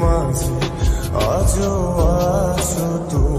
মাঝে আজও আছো তুমি।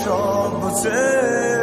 তুমি সবচেয়ে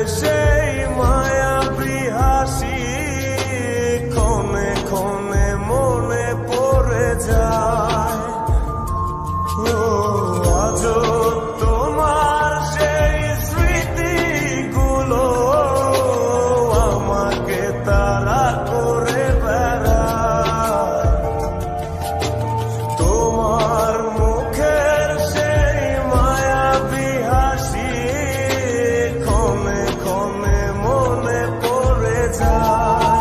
could say যায়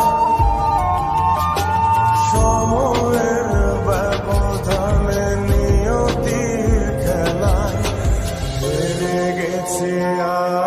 সময়ের ব্যবধানে নিয়তির খেলায় হেরে গেছে আর